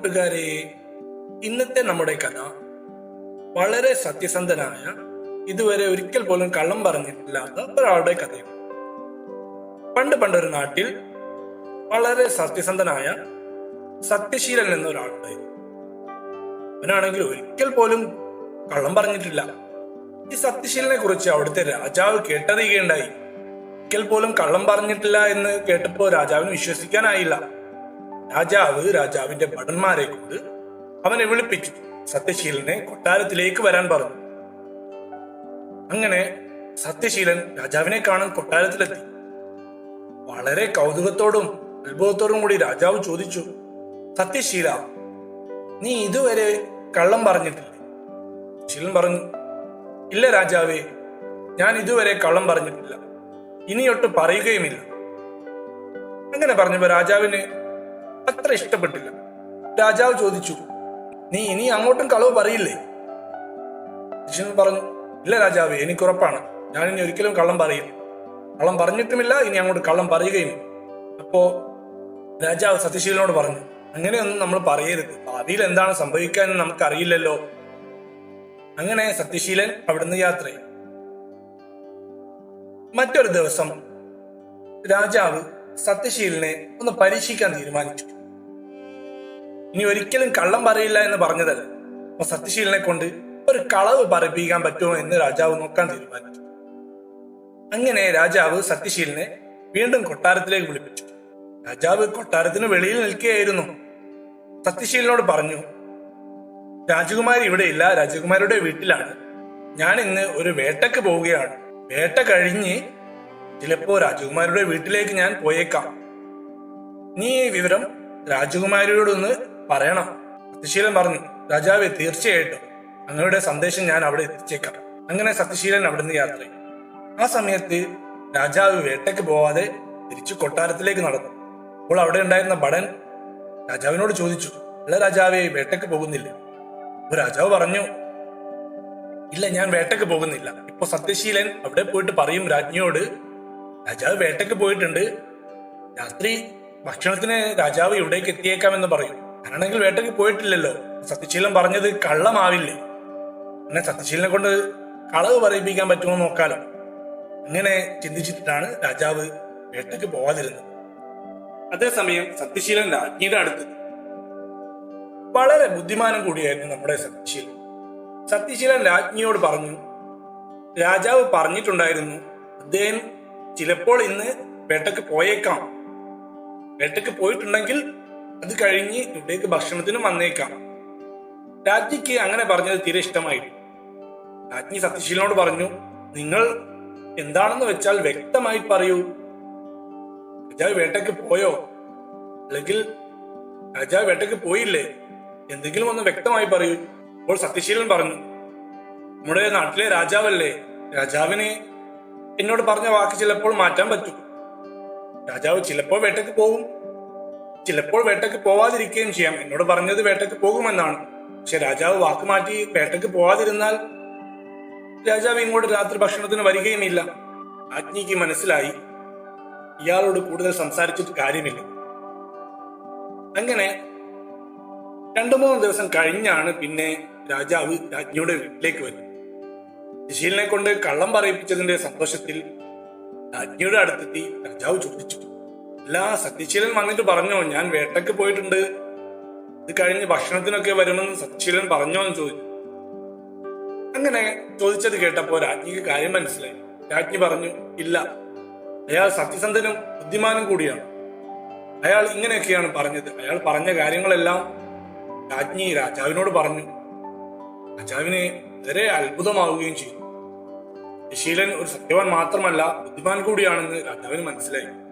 കൂട്ടുകാരെ ഇന്നത്തെ നമ്മുടെ കഥ വളരെ സത്യസന്ധനായ ഇതുവരെ ഒരിക്കൽ പോലും കള്ളം പറഞ്ഞിട്ടില്ലാത്ത ഒരാളുടെ കഥയാണ്. പണ്ട് പണ്ടൊരു നാട്ടിൽ വളരെ സത്യസന്ധനായ സത്യശീലൻ എന്ന ഒരാളുണ്ടായിരുന്നു അവനാണെങ്കിൽ ഒരിക്കൽ പോലും കള്ളം പറഞ്ഞിട്ടില്ല. ഈ സത്യശീലനെ കുറിച്ച് അവിടുത്തെ രാജാവ് കേട്ടറിയുകയുണ്ടായി. ഒരിക്കൽ പോലും കള്ളം പറഞ്ഞിട്ടില്ല എന്ന് കേട്ടപ്പോൾ രാജാവിന് വിശ്വസിക്കാനായില്ല. രാജാവ് രാജാവിന്റെ ഭടന്മാരെ കൊണ്ട് അവനെ വിളിപ്പിച്ചു. സത്യശീലനെ കൊട്ടാരത്തിലേക്ക് വരാൻ പറഞ്ഞു. അങ്ങനെ സത്യശീലൻ രാജാവിനെ കാണാൻ കൊട്ടാരത്തിലെത്തി. വളരെ കൗതുകത്തോടും അത്ഭുതത്തോടും കൂടി രാജാവ് ചോദിച്ചു സത്യശീല നീ ഇതുവരെ കള്ളം പറഞ്ഞിട്ടില്ലേ? ശീലൻ പറഞ്ഞു ഇല്ല രാജാവേ ഞാൻ ഇതുവരെ കള്ളം പറഞ്ഞിട്ടില്ല. ഇനിയൊട്ട് പറയുകയുമില്ല. അങ്ങനെ പറഞ്ഞപ്പോ രാജാവിന് അത്ര ഇഷ്ടപ്പെട്ടില്ല. രാജാവ് ചോദിച്ചു നീ ഇനി അങ്ങോട്ടും കളവ് പറയില്ലേ? ശിഷ്യൻ പറഞ്ഞു ഇല്ല രാജാവ് എനിക്ക് ഉറപ്പാണ്. ഞാൻ ഇനി ഒരിക്കലും കള്ളം പറയും കള്ളം പറഞ്ഞിട്ടുമില്ല ഇനി അങ്ങോട്ട് കള്ളം പറയുകയും അപ്പോ രാജാവ് സത്യശീലനോട് പറഞ്ഞു അങ്ങനെയൊന്നും നമ്മൾ പറയരുത്. ഭാവിയിൽ എന്താണ് സംഭവിക്കാന്ന് നമുക്കറിയില്ലല്ലോ. അങ്ങനെ സത്യശീലൻ അവിടുന്ന് യാത്രയായി മറ്റൊരു ദിവസം രാജാവ് സത്യശീലനെ ഒന്ന് പരീക്ഷിക്കാൻ തീരുമാനിച്ചു. ഇനി ഒരിക്കലും കള്ളം പറയില്ല എന്ന് പറഞ്ഞതല്ല. സത്യശീലനെ കൊണ്ട് ഒരു കളവ് പറപ്പിക്കാൻ പറ്റുമോ എന്ന് രാജാവ് നോക്കാൻ തീരുമാനിച്ചു. അങ്ങനെ രാജാവ് സത്യശീലനെ വീണ്ടും കൊട്ടാരത്തിലേക്ക് വിളിപ്പിച്ചു. രാജാവ് കൊട്ടാരത്തിന് വെളിയിൽ നിൽക്കുകയായിരുന്നു. സത്യശീലനോട് പറഞ്ഞു രാജകുമാരി ഇവിടെയില്ല. രാജകുമാരിയുടെ വീട്ടിലാണ്. ഞാൻ ഇന്ന് ഒരു വേട്ടക്ക് പോവുകയാണ്. വേട്ട കഴിഞ്ഞ് ചിലപ്പോ രാജകുമാരിയുടെ വീട്ടിലേക്ക് ഞാൻ പോയേക്കാം. നീ ഈ വിവരം രാജകുമാരിയോടൊന്ന് പറയണം. സത്യശീലൻ പറഞ്ഞു രാജാവെ തീർച്ചയായിട്ടും. അങ്ങയുടെ സന്ദേശം ഞാൻ അവിടെ എത്തിച്ചേക്കാം. അങ്ങനെ സത്യശീലൻ അവിടുന്ന് യാത്രയായി ആ സമയത്ത് രാജാവ് വേട്ടയ്ക്ക് പോവാതെ തിരിച്ചു കൊട്ടാരത്തിലേക്ക് നടന്നു. അപ്പോൾ അവിടെ ഉണ്ടായിരുന്ന ഭടൻ രാജാവിനോട് ചോദിച്ചു അല്ല രാജാവെ വേട്ടയ്ക്ക് പോകുന്നില്ല. അപ്പൊ രാജാവ് പറഞ്ഞു ഇല്ല ഞാൻ വേട്ടയ്ക്ക് പോകുന്നില്ല. ഇപ്പൊ സത്യശീലൻ അവിടെ പോയിട്ട് പറയും രാജ്ഞിയോട് രാജാവ് വേട്ടയ്ക്ക് പോയിട്ടുണ്ട്. രാത്രി ഭക്ഷണത്തിന് രാജാവ് ഇവിടേക്ക് എത്തിയേക്കാമെന്ന് പറയും. ഞാനാണെങ്കിൽ വേട്ടയ്ക്ക് പോയിട്ടില്ലല്ലോ. സത്യശീലൻ പറഞ്ഞത് കള്ളമാവില്ലേ? അങ്ങനെ സത്യശീലനെ കൊണ്ട് കളവ് പറയിപ്പിക്കാൻ പറ്റുമോ നോക്കാലോ. അങ്ങനെ ചിന്തിച്ചിട്ടാണ് രാജാവ് വേട്ടയ്ക്ക് പോവാതിരുന്നത്. അതേസമയം സത്യശീലൻ രാജ്ഞിയുടെ അടുത്ത് വളരെ ബുദ്ധിമാനം കൂടിയായിരുന്നു നമ്മുടെ സത്യശീലൻ. സത്യശീലൻ രാജ്ഞിയോട് പറഞ്ഞു രാജാവ് പറഞ്ഞിട്ടുണ്ടായിരുന്നു അദ്ദേഹം ചിലപ്പോൾ ഇന്ന് വേട്ടയ്ക്ക് പോയേക്കാം. വേട്ടയ്ക്ക് പോയിട്ടുണ്ടെങ്കിൽ അത് കഴിഞ്ഞ് ഇവിടേക്ക് ഭക്ഷണത്തിനും വന്നേക്കാം. രാജ്ഞിക്ക് അങ്ങനെ പറഞ്ഞത് തീരെ ഇഷ്ടമായി രാജ്ഞി സത്യശീലനോട് പറഞ്ഞു നിങ്ങൾ എന്താണെന്ന് വെച്ചാൽ വ്യക്തമായി പറയൂ. രാജാവ് വേട്ടയ്ക്ക് പോയോ? അല്ലെങ്കിൽ രാജാവ് വേട്ടയ്ക്ക് പോയില്ലേ? എന്തെങ്കിലും ഒന്ന് വ്യക്തമായി പറയൂ. അപ്പോൾ സത്യശീലൻ പറഞ്ഞു നമ്മുടെ നാട്ടിലെ രാജാവല്ലേ? രാജാവിനെ എന്നോട് പറഞ്ഞ വാക്ക് ചിലപ്പോൾ മാറ്റാൻ പറ്റും. രാജാവ് ചിലപ്പോൾ വേട്ടയ്ക്ക് പോകും ചിലപ്പോൾ വേട്ടയ്ക്ക് പോവാതിരിക്കുകയും ചെയ്യാം. എന്നോട് പറഞ്ഞത് വേട്ടയ്ക്ക് പോകുമെന്നാണ്. പക്ഷെ രാജാവ് വാക്ക് മാറ്റി വേട്ടയ്ക്ക് പോവാതിരുന്നാൽ രാജാവ് ഇങ്ങോട്ട് രാത്രി ഭക്ഷണത്തിന് വരികയുമില്ല. ആജ്ഞിക്ക് മനസ്സിലായി. ഇയാളോട് കൂടുതൽ സംസാരിച്ചിട്ട് കാര്യമില്ല. അങ്ങനെ രണ്ടു മൂന്ന് ദിവസം കഴിഞ്ഞാണ് പിന്നെ രാജാവ് രാജ്ഞിയുടെ വീട്ടിലേക്ക് വരുന്നത്. ശിശീലിനെ കൊണ്ട് കള്ളം പറയിപ്പിച്ചതിന്റെ സന്തോഷത്തിൽ രാജ്ഞിയുടെ അടുത്തെത്തി രാജാവ് ചോദിച്ചു. അല്ല സത്യശീലൻ വന്നിട്ട് പറഞ്ഞോ? ഞാൻ വേട്ടയ്ക്ക് പോയിട്ടുണ്ട്. ഇത് കഴിഞ്ഞ് ഭക്ഷണത്തിനൊക്കെ വരുമെന്ന് സത്യശീലൻ പറഞ്ഞോ എന്ന് ചോദിച്ചു. അങ്ങനെ ചോദിച്ചത് കേട്ടപ്പോ രാജ്ഞിക്ക് കാര്യം മനസ്സിലായി. രാജ്ഞി പറഞ്ഞു ഇല്ല. അയാൾ സത്യസന്ധനും ബുദ്ധിമാനും കൂടിയാണ്. അയാൾ ഇങ്ങനെയൊക്കെയാണ് പറഞ്ഞത്. അയാൾ പറഞ്ഞ കാര്യങ്ങളെല്ലാം രാജ്ഞി രാജാവിനോട് പറഞ്ഞു. രാജാവിന് വളരെ അത്ഭുതമാവുകയും ചെയ്തു. ശീലൻ ഒരു സത്യവാൻ മാത്രമല്ല ബുദ്ധിമാൻ കൂടിയാണെന്ന് രാജാവിന് മനസ്സിലായി.